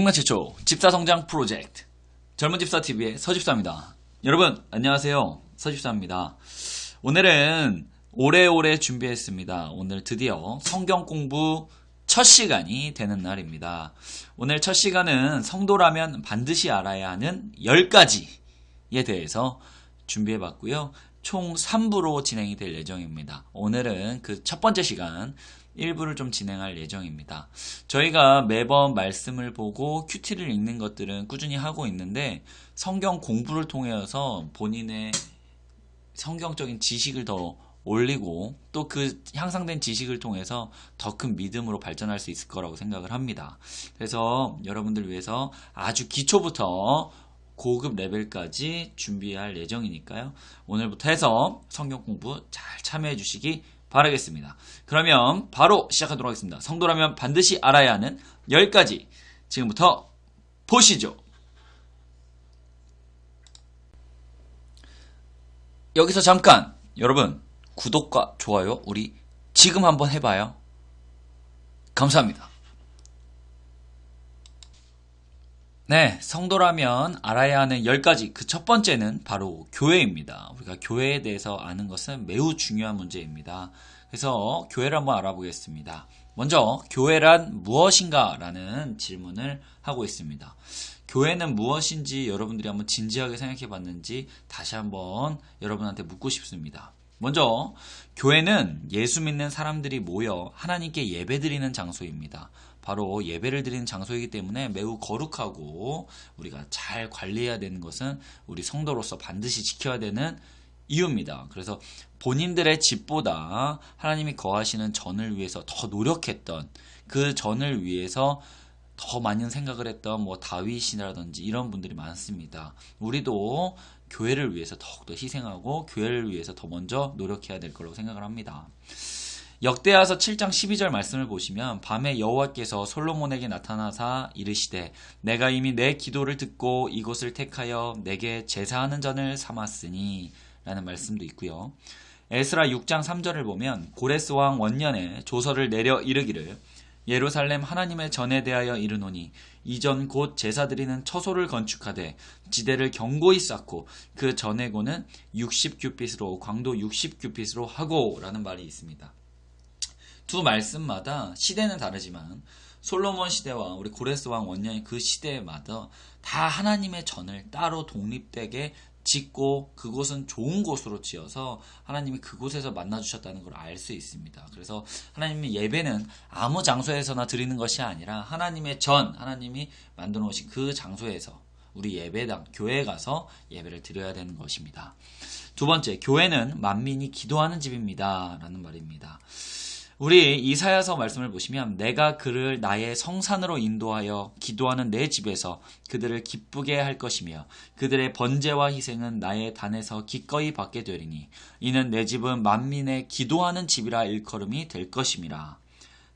국내 최초 집사 성장 프로젝트 젊은 집사 TV의 서집사입니다. 여러분 안녕하세요. 서집사입니다. 오늘은 오래오래 준비했습니다. 오늘 드디어 성경 공부 첫 시간이 되는 날입니다. 오늘 첫 시간은 성도라면 반드시 알아야 하는 10가지에 대해서 준비해 봤고요. 총 3부로 진행이 될 예정입니다. 오늘은 그 첫 번째 시간 1부를 좀 진행할 예정입니다. 저희가 매번 말씀을 보고 큐티를 읽는 것들은 꾸준히 하고 있는데 성경 공부를 통해서 본인의 성경적인 지식을 더 올리고 또 그 향상된 지식을 통해서 더 큰 믿음으로 발전할 수 있을 거라고 생각을 합니다. 그래서 여러분들 위해서 아주 기초부터 고급 레벨까지 준비할 예정이니까요. 오늘부터 해서 성경 공부 잘 참여해 주시기 바라겠습니다. 그러면 바로 시작하도록 하겠습니다. 성도라면 반드시 알아야 하는 10가지 지금부터 보시죠. 여기서 잠깐 여러분 구독과 좋아요 우리 지금 한번 해봐요. 감사합니다. 네, 성도라면 알아야 하는 10가지. 그 첫 번째는 바로 교회입니다. 우리가 교회에 대해서 아는 것은 매우 중요한 문제입니다. 그래서 교회를 한번 알아보겠습니다. 먼저, 교회란 무엇인가? 라는 질문을 하고 있습니다. 교회는 무엇인지 여러분들이 한번 진지하게 생각해 봤는지 다시 한번 여러분한테 묻고 싶습니다. 먼저 교회는 예수 믿는 사람들이 모여 하나님께 예배드리는 장소입니다. 바로 예배를 드리는 장소이기 때문에 매우 거룩하고 우리가 잘 관리해야 되는 것은 우리 성도로서 반드시 지켜야 되는 이유입니다. 그래서 본인들의 집보다 하나님이 거하시는 전을 위해서 더 노력했던 그 전을 위해서 더 많은 생각을 했던 뭐 다윗이라든지 이런 분들이 많습니다. 우리도 교회를 위해서 더욱더 희생하고 교회를 위해서 더 먼저 노력해야 될 거라고 생각을 합니다. 역대하서 7장 12절 말씀을 보시면 밤에 여호와께서 솔로몬에게 나타나사 이르시되 내가 이미 내 기도를 듣고 이곳을 택하여 내게 제사하는 전을 삼았으니 라는 말씀도 있고요. 에스라 6장 3절을 보면 고레스 왕 원년에 조서를 내려 이르기를 예루살렘 하나님의 전에 대하여 이르노니 이전 곧 제사 드리는 처소를 건축하되 지대를 견고히 쌓고 그 전에고는 60규빗으로 광도 60규빗으로 하고라는 말이 있습니다. 두 말씀마다 시대는 다르지만 솔로몬 시대와 우리 고레스 왕 원년의 그 시대마다 다 하나님의 전을 따로 독립되게 짓고 그곳은 좋은 곳으로 지어서 하나님이 그곳에서 만나 주셨다는 걸 알 수 있습니다. 그래서 하나님의 예배는 아무 장소에서나 드리는 것이 아니라 하나님의 전 하나님이 만들어 놓으신 그 장소에서 우리 예배당 교회에 가서 예배를 드려야 되는 것입니다. 두 번째 교회는 만민이 기도하는 집입니다 라는 말입니다. 우리 이사야서 말씀을 보시면 내가 그를 나의 성산으로 인도하여 기도하는 내 집에서 그들을 기쁘게 할 것이며 그들의 번제와 희생은 나의 단에서 기꺼이 받게 되리니 이는 내 집은 만민의 기도하는 집이라 일컬음이 될 것임이라.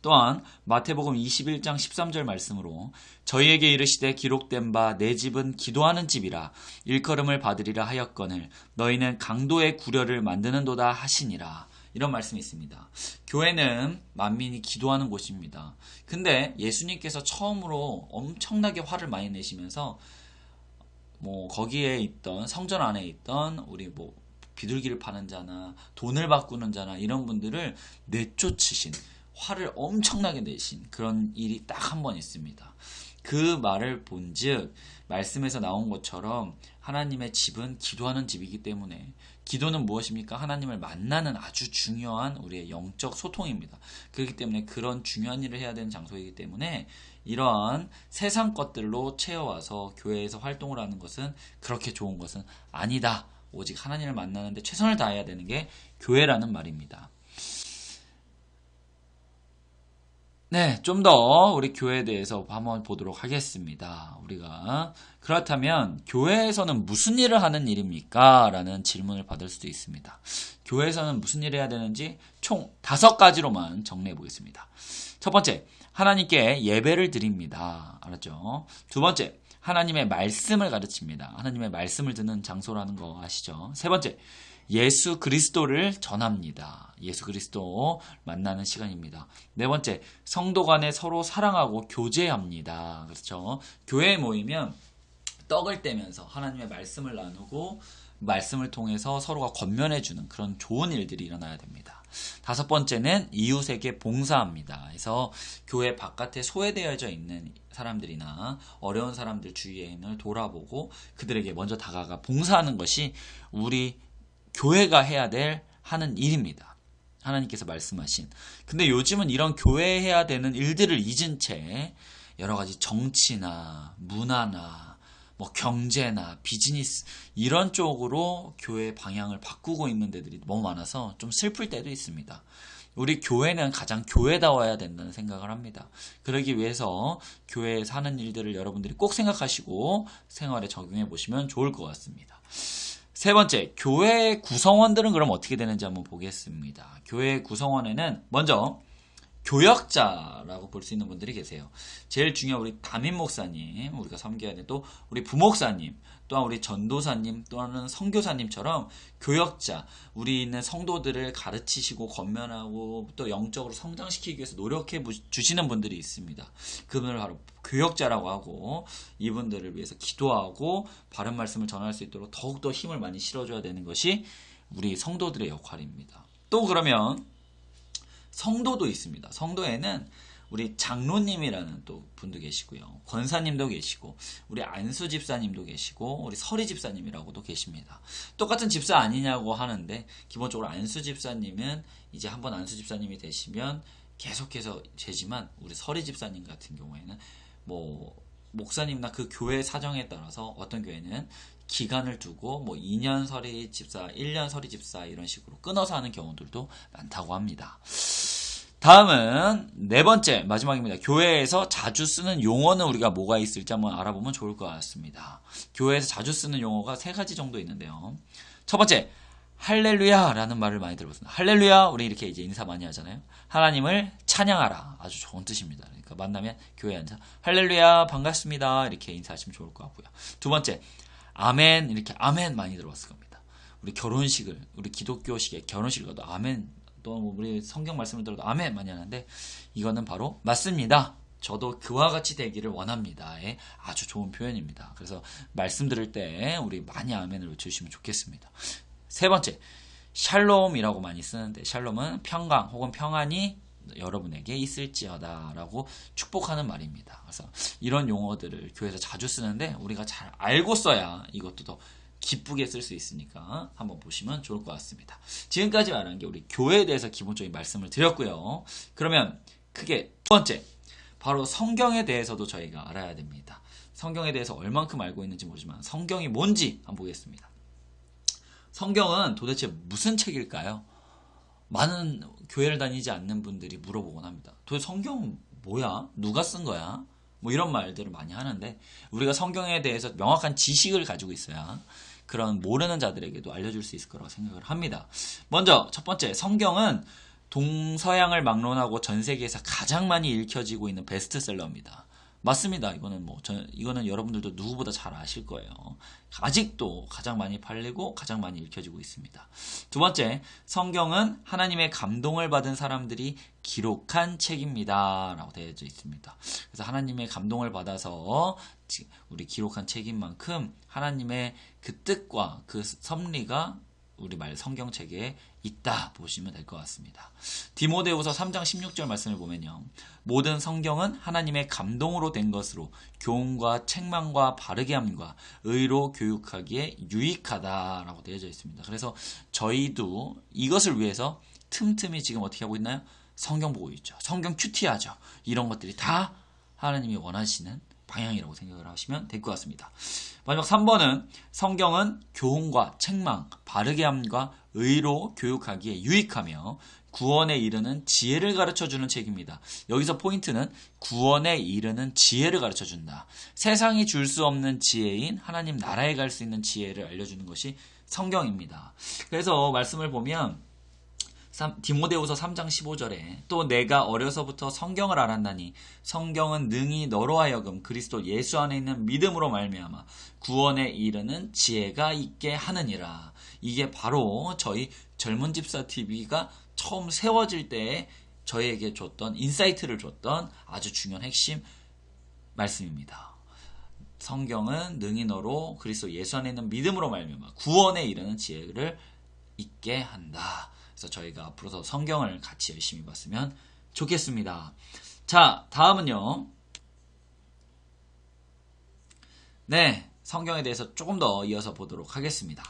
또한 마태복음 21장 13절 말씀으로 저희에게 이르시되 기록된 바 내 집은 기도하는 집이라 일컬음을 받으리라 하였거늘 너희는 강도의 구려를 만드는도다 하시니라. 이런 말씀이 있습니다. 교회는 만민이 기도하는 곳입니다. 근데 예수님께서 처음으로 엄청나게 화를 많이 내시면서 뭐 거기에 있던 성전 안에 있던 우리 뭐 비둘기를 파는 자나 돈을 바꾸는 자나 이런 분들을 내쫓으신 화를 엄청나게 내신 그런 일이 딱 한 번 있습니다. 그 말을 본즉 말씀에서 나온 것처럼 하나님의 집은 기도하는 집이기 때문에 기도는 무엇입니까? 하나님을 만나는 아주 중요한 우리의 영적 소통입니다. 그렇기 때문에 그런 중요한 일을 해야 되는 장소이기 때문에 이러한 세상 것들로 채워와서 교회에서 활동을 하는 것은 그렇게 좋은 것은 아니다. 오직 하나님을 만나는데 최선을 다해야 되는 게 교회라는 말입니다. 네, 좀 더 우리 교회에 대해서 한번 보도록 하겠습니다. 우리가 그렇다면 교회에서는 무슨 일을 하는 일입니까? 라는 질문을 받을 수도 있습니다. 교회에서는 무슨 일을 해야 되는지 총 다섯 가지로만 정리해 보겠습니다. 첫 번째, 하나님께 예배를 드립니다. 알았죠? 두 번째, 하나님의 말씀을 가르칩니다. 하나님의 말씀을 듣는 장소라는 거 아시죠? 세 번째, 예수 그리스도를 전합니다. 예수 그리스도 만나는 시간입니다. 네 번째, 성도 간에 서로 사랑하고 교제합니다. 그렇죠? 교회에 모이면 떡을 떼면서 하나님의 말씀을 나누고 말씀을 통해서 서로가 권면해주는 그런 좋은 일들이 일어나야 됩니다. 다섯 번째는 이웃에게 봉사합니다. 그래서 교회 바깥에 소외되어져 있는 사람들이나 어려운 사람들 주위에는 돌아보고 그들에게 먼저 다가가 봉사하는 것이 우리 교회가 해야 될 하는 일입니다. 하나님께서 말씀하신. 근데 요즘은 이런 교회 해야 되는 일들을 잊은 채 여러 가지 정치나 문화나 뭐 경제나 비즈니스 이런 쪽으로 교회 방향을 바꾸고 있는 데들이 너무 많아서 좀 슬플 때도 있습니다. 우리 교회는 가장 교회다워야 된다는 생각을 합니다. 그러기 위해서 교회에서 하는 일들을 여러분들이 꼭 생각하시고 생활에 적용해 보시면 좋을 것 같습니다. 세 번째, 교회 구성원들은 그럼 어떻게 되는지 한번 보겠습니다. 교회 구성원에는 먼저 교역자라고 볼 수 있는 분들이 계세요. 제일 중요한 우리 담임 목사님, 우리가 섬겨야 되는 또 우리 부목사님, 또한 우리 전도사님, 또는 선교사님처럼 교역자, 우리 있는 성도들을 가르치시고 권면하고 또 영적으로 성장시키기 위해서 노력해 주시는 분들이 있습니다. 그분을 바로 교역자라고 하고 이분들을 위해서 기도하고 바른 말씀을 전할 수 있도록 더욱더 힘을 많이 실어줘야 되는 것이 우리 성도들의 역할입니다. 또 그러면 성도도 있습니다. 성도에는 우리 장로님이라는 또 분도 계시고요. 권사님도 계시고, 우리 안수 집사님도 계시고, 우리 서리 집사님이라고도 계십니다. 똑같은 집사 아니냐고 하는데, 기본적으로 안수 집사님은 이제 한번 안수 집사님이 되시면 계속해서 되지만, 우리 서리 집사님 같은 경우에는 뭐, 목사님이나 그 교회 사정에 따라서 어떤 교회는 기간을 두고 뭐 2년 서리 집사, 1년 서리 집사 이런 식으로 끊어서 하는 경우들도 많다고 합니다. 다음은 네 번째 마지막입니다. 교회에서 자주 쓰는 용어는 우리가 뭐가 있을지 한번 알아보면 좋을 것 같습니다. 교회에서 자주 쓰는 용어가 세 가지 정도 있는데요. 첫 번째 할렐루야 라는 말을 많이 들어봤습니다. 할렐루야 우리 이렇게 이제 인사 많이 하잖아요. 하나님을 찬양하라 아주 좋은 뜻입니다. 그러니까 만나면 교회에 앉아 할렐루야 반갑습니다 이렇게 인사하시면 좋을 것 같고요. 두 번째 아멘 이렇게 아멘 많이 들어봤을 겁니다. 우리 결혼식을 우리 기독교식의 결혼식을 가도 아멘 또 우리 성경 말씀을 들어도 아멘 많이 하는데 이거는 바로 맞습니다. 저도 그와 같이 되기를 원합니다의 아주 좋은 표현입니다. 그래서 말씀 들을 때 우리 많이 아멘을 외쳐주시면 좋겠습니다. 세 번째, 샬롬이라고 많이 쓰는데 샬롬은 평강 혹은 평안이 여러분에게 있을지어다라고 축복하는 말입니다. 그래서 이런 용어들을 교회에서 자주 쓰는데 우리가 잘 알고 써야 이것도 더 기쁘게 쓸 수 있으니까 한번 보시면 좋을 것 같습니다. 지금까지 말한 게 우리 교회에 대해서 기본적인 말씀을 드렸고요. 그러면 크게 두 번째, 바로 성경에 대해서도 저희가 알아야 됩니다. 성경에 대해서 얼만큼 알고 있는지 모르지만 성경이 뭔지 한번 보겠습니다. 성경은 도대체 무슨 책일까요? 많은 교회를 다니지 않는 분들이 물어보곤 합니다. 도대체 성경 뭐야? 누가 쓴 거야? 뭐 이런 말들을 많이 하는데 우리가 성경에 대해서 명확한 지식을 가지고 있어야 그런 모르는 자들에게도 알려줄 수 있을 거라고 생각을 합니다. 먼저 첫 번째 성경은 동서양을 막론하고 전 세계에서 가장 많이 읽혀지고 있는 베스트셀러입니다. 맞습니다. 이거는 뭐, 저, 이거는 여러분들도 누구보다 잘 아실 거예요. 아직도 가장 많이 팔리고 가장 많이 읽혀지고 있습니다. 두 번째, 성경은 하나님의 감동을 받은 사람들이 기록한 책입니다. 라고 되어져 있습니다. 그래서 하나님의 감동을 받아서 우리 기록한 책인 만큼 하나님의 그 뜻과 그 섭리가 우리 말 성경책에 있다 보시면 될 것 같습니다. 디모데후서 3장 16절 말씀을 보면요. 모든 성경은 하나님의 감동으로 된 것으로 교훈과 책망과 바르게 함과 의로 교육하기에 유익하다라고 되어져 있습니다. 그래서 저희도 이것을 위해서 틈틈이 지금 어떻게 하고 있나요? 성경 보고 있죠. 성경 큐티하죠. 이런 것들이 다 하나님이 원하시는 방향이라고 생각을 하시면 될 것 같습니다. 마지막 3번은 성경은 교훈과 책망, 바르게 함과 의로 교육하기에 유익하며 구원에 이르는 지혜를 가르쳐 주는 책입니다. 여기서 포인트는 구원에 이르는 지혜를 가르쳐 준다. 세상이 줄 수 없는 지혜인 하나님 나라에 갈 수 있는 지혜를 알려 주는 것이 성경입니다. 그래서 말씀을 보면 삼- 디모데후서 3장 15절에 또 내가 어려서부터 성경을 알았나니 성경은 능히 너로 하여금 그리스도 예수 안에 있는 믿음으로 말미암아 구원에 이르는 지혜가 있게 하느니라. 이게 바로 저희 젊은 집사 TV가 처음 세워질 때에 저희에게 줬던 인사이트를 줬던 아주 중요한 핵심 말씀입니다. 성경은 능히 너로 그리스도 예수 안에 있는 믿음으로 말미암아 구원에 이르는 지혜를 있게 한다. 그래서 저희가 앞으로도 성경을 같이 열심히 봤으면 좋겠습니다. 자, 다음은요. 네, 성경에 대해서 조금 더 이어서 보도록 하겠습니다.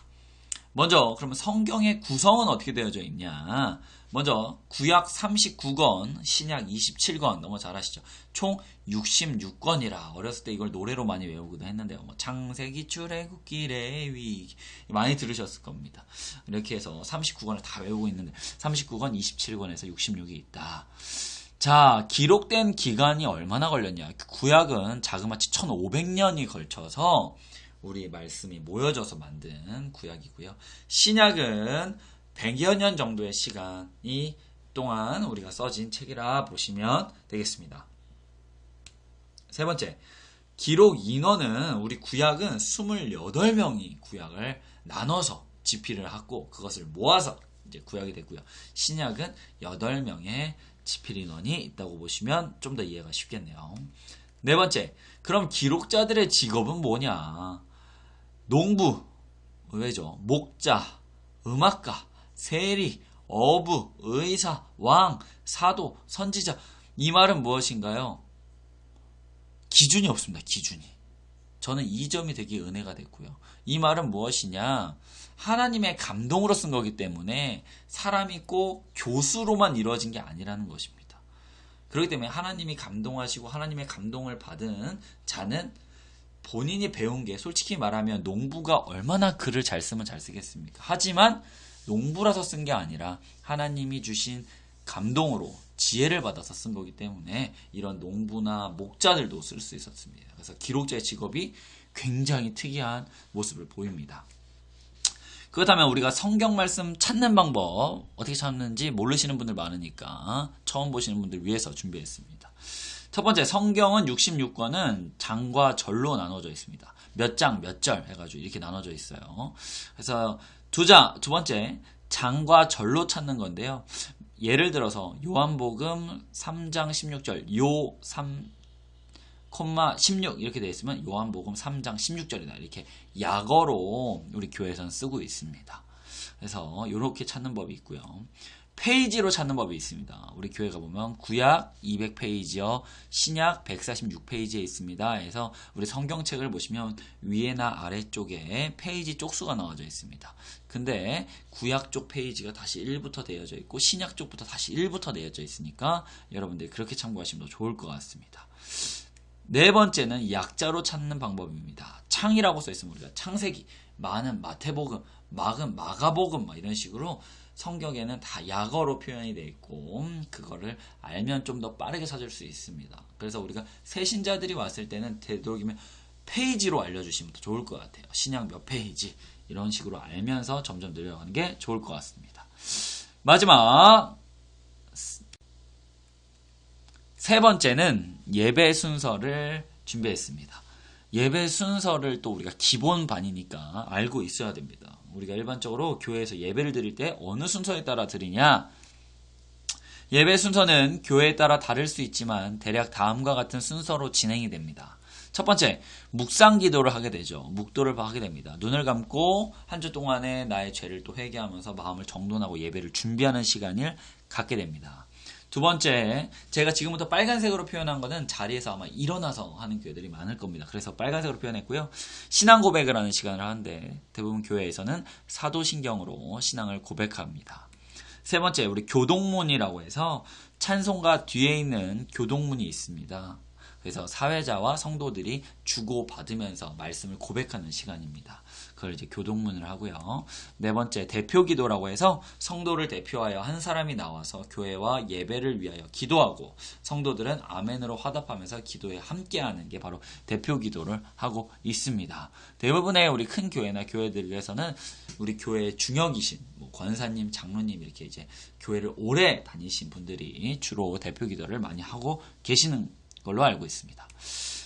먼저 그러면 성경의 구성은 어떻게 되어져 있냐? 먼저 구약 39권, 신약 27권 너무 잘 아시죠? 총 66권이라 어렸을 때 이걸 노래로 많이 외우기도 했는데요. 뭐 창세기, 출애굽기, 레위 많이 들으셨을 겁니다. 이렇게 해서 39권을 다 외우고 있는데 39권, 27권에서 66이 있다. 자, 기록된 기간이 얼마나 걸렸냐? 구약은 자그마치 1500년이 걸쳐서 우리 말씀이 모여져서 만든 구약이고요. 신약은 100여 년 정도의 시간이 동안 우리가 써진 책이라 보시면 되겠습니다. 세 번째, 기록 인원은 우리 구약은 28명이 구약을 나눠서 집필을 하고 그것을 모아서 이제 구약이 됐고요. 신약은 8명의 집필 인원이 있다고 보시면 좀 더 이해가 쉽겠네요. 네 번째, 그럼 기록자들의 직업은 뭐냐? 농부, 의외죠. 목자, 음악가, 세리, 어부, 의사, 왕, 사도, 선지자. 이 말은 무엇인가요? 기준이 없습니다. 기준이. 저는 이 점이 되게 은혜가 됐고요. 이 말은 무엇이냐? 하나님의 감동으로 쓴 거기 때문에 사람이 꼭 교수로만 이루어진 게 아니라는 것입니다. 그렇기 때문에 하나님이 감동하시고 하나님의 감동을 받은 자는 본인이 배운 게 솔직히 말하면 농부가 얼마나 글을 잘 쓰면 잘 쓰겠습니까? 하지만 농부라서 쓴 게 아니라 하나님이 주신 감동으로 지혜를 받아서 쓴 거기 때문에 이런 농부나 목자들도 쓸 수 있었습니다. 그래서 기록자의 직업이 굉장히 특이한 모습을 보입니다. 그렇다면 우리가 성경 말씀 찾는 방법 어떻게 찾는지 모르시는 분들 많으니까 처음 보시는 분들 위해서 준비했습니다. 첫 번째 성경은 66권은 장과 절로 나눠져 있습니다. 몇 장, 몇 절 해가지고 이렇게 나눠져 있어요. 그래서 두 장, 두 번째 장과 절로 찾는 건데요. 예를 들어서 요한복음 3장 16절 요 3, 콤마 16 이렇게 되어 있으면 요한복음 3장 16절이다 이렇게 약어로 우리 교회에서는 쓰고 있습니다. 그래서 이렇게 찾는 법이 있고요. 페이지로 찾는 법이 있습니다. 우리 교회가 보면 구약 200페이지요, 신약 146페이지에 있습니다. 그래서 우리 성경책을 보시면 위에나 아래쪽에 페이지 쪽수가 나와져 있습니다. 근데 구약 쪽 페이지가 다시 1부터 되어져 있고 신약 쪽부터 다시 1부터 되어져 있으니까 여러분들이 그렇게 참고하시면 더 좋을 것 같습니다. 네 번째는 약자로 찾는 방법입니다. 창이라고 써 있으면 우리가 창세기, 마는 마태복음, 막은 마가복음 막 이런 식으로 성경에는 다 약어로 표현이 되어 있고 그거를 알면 좀 더 빠르게 찾을 수 있습니다. 그래서 우리가 새 신자들이 왔을 때는 되도록이면 페이지로 알려주시면 더 좋을 것 같아요. 신약 몇 페이지 이런 식으로 알면서 점점 늘려가는 게 좋을 것 같습니다. 마지막 세 번째는 예배 순서를 준비했습니다. 예배 순서를 또 우리가 기본반이니까 알고 있어야 됩니다. 우리가 일반적으로 교회에서 예배를 드릴 때 어느 순서에 따라 드리냐? 예배 순서는 교회에 따라 다를 수 있지만 대략 다음과 같은 순서로 진행이 됩니다. 첫 번째, 묵상 기도를 하게 되죠. 묵도를 하게 됩니다. 눈을 감고 한 주 동안에 나의 죄를 또 회개하면서 마음을 정돈하고 예배를 준비하는 시간을 갖게 됩니다. 두 번째, 제가 지금부터 빨간색으로 표현한 거는 자리에서 아마 일어나서 하는 교회들이 많을 겁니다. 그래서 빨간색으로 표현했고요. 신앙 고백을 하는 시간을 하는데 대부분 교회에서는 사도신경으로 신앙을 고백합니다. 세 번째, 우리 교동문이라고 해서 찬송가 뒤에 있는 교동문이 있습니다. 그래서 사회자와 성도들이 주고받으면서 말씀을 고백하는 시간입니다. 그걸 이제 교동문을 하고요. 네 번째 대표 기도라고 해서 성도를 대표하여 한 사람이 나와서 교회와 예배를 위하여 기도하고 성도들은 아멘으로 화답하면서 기도에 함께하는 게 바로 대표 기도를 하고 있습니다. 대부분의 우리 큰 교회나 교회들에서는 우리 교회의 중역이신 뭐 권사님, 장로님 이렇게 이제 교회를 오래 다니신 분들이 주로 대표 기도를 많이 하고 계시는 걸로 알고 있습니다.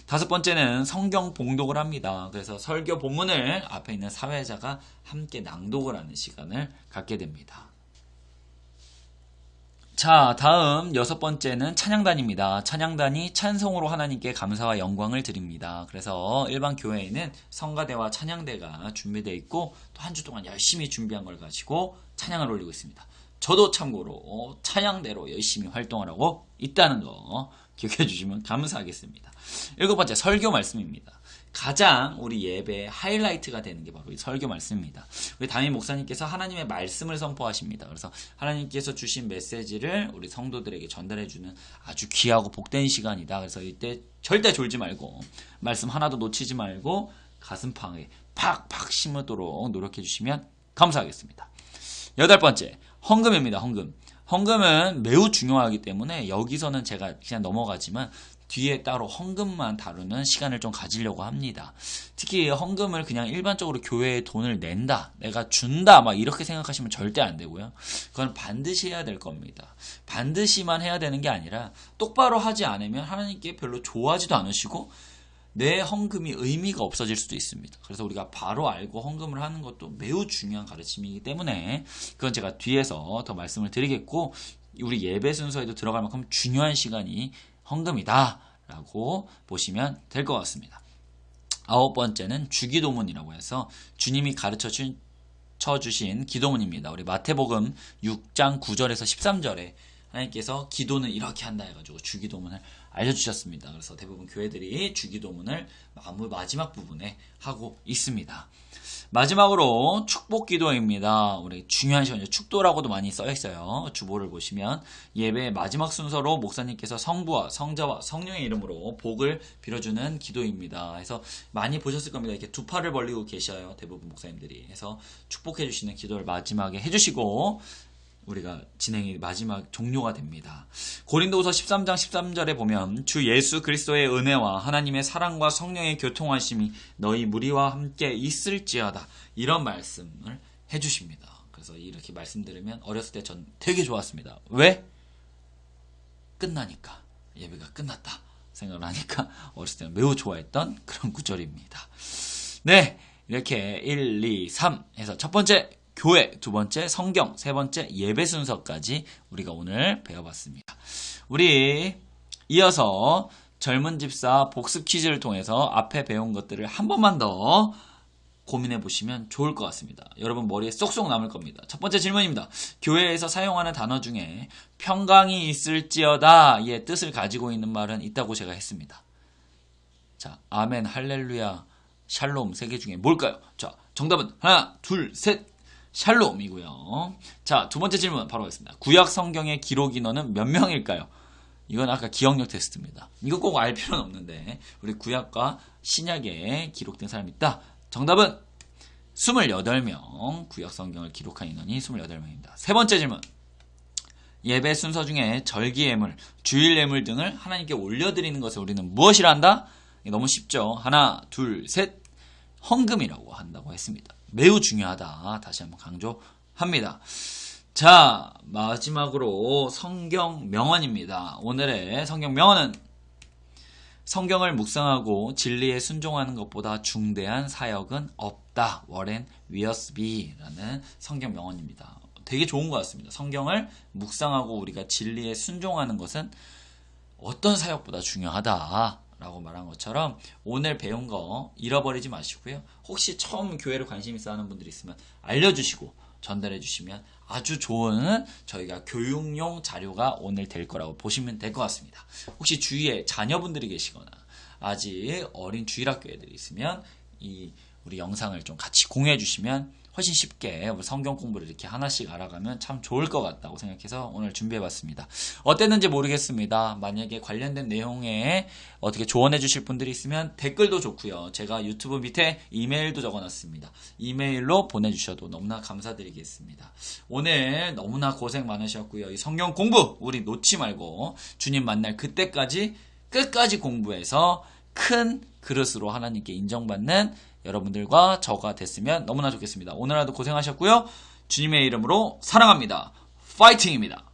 다섯 번째는 성경 봉독을 합니다. 그래서 설교 본문을 앞에 있는 사회자가 함께 낭독을 하는 시간을 갖게 됩니다. 자, 다음 여섯 번째는 찬양단입니다. 찬양단이 찬송으로 하나님께 감사와 영광을 드립니다. 그래서 일반 교회에는 성가대와 찬양대가 준비되어 있고 또 한 주 동안 열심히 준비한 걸 가지고 찬양을 올리고 있습니다. 저도 참고로 찬양대로 열심히 활동을 하고 있다는 거 기억해 주시면 감사하겠습니다. 일곱 번째 설교 말씀입니다. 가장 우리 예배의 하이라이트가 되는 게 바로 이 설교 말씀입니다. 우리 담임 목사님께서 하나님의 말씀을 선포하십니다. 그래서 하나님께서 주신 메시지를 우리 성도들에게 전달해 주는 아주 귀하고 복된 시간이다. 그래서 이때 절대 졸지 말고 말씀 하나도 놓치지 말고 가슴팍에 팍팍 심으도록 노력해 주시면 감사하겠습니다. 여덟 번째 헌금입니다. 헌금. 헌금은 매우 중요하기 때문에 여기서는 제가 그냥 넘어가지만 뒤에 따로 헌금만 다루는 시간을 좀 가지려고 합니다. 특히 헌금을 그냥 일반적으로 교회에 돈을 낸다, 내가 준다, 막 이렇게 생각하시면 절대 안 되고요. 그건 반드시 해야 될 겁니다. 반드시만 해야 되는 게 아니라 똑바로 하지 않으면 하나님께 별로 좋아하지도 않으시고 내 헌금이 의미가 없어질 수도 있습니다. 그래서 우리가 바로 알고 헌금을 하는 것도 매우 중요한 가르침이기 때문에 그건 제가 뒤에서 더 말씀을 드리겠고 우리 예배 순서에도 들어갈 만큼 중요한 시간이 헌금이다라고 보시면 될 것 같습니다. 아홉 번째는 주기도문이라고 해서 주님이 가르쳐 주신 기도문입니다. 우리 마태복음 6장 9절에서 13절에 하나님께서 기도는 이렇게 한다 해가지고 주기도문을 알려주셨습니다. 그래서 대부분 교회들이 주기도문을 마지막 부분에 하고 있습니다. 마지막으로 축복 기도입니다. 우리 중요한 시간이죠. 축도라고도 많이 써 있어요. 주보를 보시면 예배 마지막 순서로 목사님께서 성부와 성자와 성령의 이름으로 복을 빌어주는 기도입니다. 그래서 많이 보셨을 겁니다. 이렇게 두 팔을 벌리고 계셔요. 대부분 목사님들이. 해서 축복해 주시는 기도를 마지막에 해 주시고 우리가 진행이 마지막 종료가 됩니다. 고린도후서 13장 13절에 보면 주 예수 그리스도의 은혜와 하나님의 사랑과 성령의 교통하심이 너희 무리와 함께 있을지어다. 이런 말씀을 해 주십니다. 그래서 이렇게 말씀 들으면 어렸을 때 전 되게 좋았습니다. 왜? 끝나니까. 예배가 끝났다. 생각을 하니까 어렸을 때 매우 좋아했던 그런 구절입니다. 네. 이렇게 1, 2, 3 해서 첫 번째 교회, 두 번째 성경, 세 번째 예배 순서까지 우리가 오늘 배워봤습니다. 우리 이어서 젊은 집사 복습 퀴즈를 통해서 앞에 배운 것들을 한 번만 더 고민해 보시면 좋을 것 같습니다. 여러분 머리에 쏙쏙 남을 겁니다. 첫 번째 질문입니다. 교회에서 사용하는 단어 중에 평강이 있을지어다의 뜻을 가지고 있는 말은 있다고 제가 했습니다. 자, 아멘, 할렐루야, 샬롬 세 개 중에 뭘까요? 자, 정답은 하나, 둘, 셋. 샬롬이고요. 자, 두 번째 질문 바로 하겠습니다. 구약 성경의 기록 인원은 몇 명일까요? 이건 아까 기억력 테스트입니다. 이거 꼭 알 필요는 없는데 우리 구약과 신약에 기록된 사람이 있다. 정답은 28명. 구약 성경을 기록한 인원이 28명입니다. 세 번째 질문. 예배 순서 중에 절기 예물, 주일 예물 등을 하나님께 올려드리는 것을 우리는 무엇이라 한다? 너무 쉽죠. 하나, 둘, 셋. 헌금이라고 한다고 했습니다. 매우 중요하다. 다시 한번 강조합니다. 자, 마지막으로 성경 명언입니다. 오늘의 성경 명언은 성경을 묵상하고 진리에 순종하는 것보다 중대한 사역은 없다. 워렌 위어스비라는 성경 명언입니다. 되게 좋은 것 같습니다. 성경을 묵상하고 우리가 진리에 순종하는 것은 어떤 사역보다 중요하다. 라고 말한 것처럼 오늘 배운 거 잃어버리지 마시고요. 혹시 처음 교회를 관심 있어 하는 분들이 있으면 알려주시고 전달해 주시면 아주 좋은 저희가 교육용 자료가 오늘 될 거라고 보시면 될 것 같습니다. 혹시 주위에 자녀분들이 계시거나 아직 어린 주일학교 애들이 있으면 이 우리 영상을 좀 같이 공유해 주시면 훨씬 쉽게 성경 공부를 이렇게 하나씩 알아가면 참 좋을 것 같다고 생각해서 오늘 준비해봤습니다. 어땠는지 모르겠습니다. 만약에 관련된 내용에 어떻게 조언해 주실 분들이 있으면 댓글도 좋고요. 제가 유튜브 밑에 이메일도 적어놨습니다. 이메일로 보내주셔도 너무나 감사드리겠습니다. 오늘 너무나 고생 많으셨고요. 이 성경 공부 우리 놓지 말고 주님 만날 그때까지 끝까지 공부해서 큰 그릇으로 하나님께 인정받는 여러분들과 저가 됐으면 너무나 좋겠습니다. 오늘 하루도 고생하셨고요. 주님의 이름으로 사랑합니다. 파이팅입니다.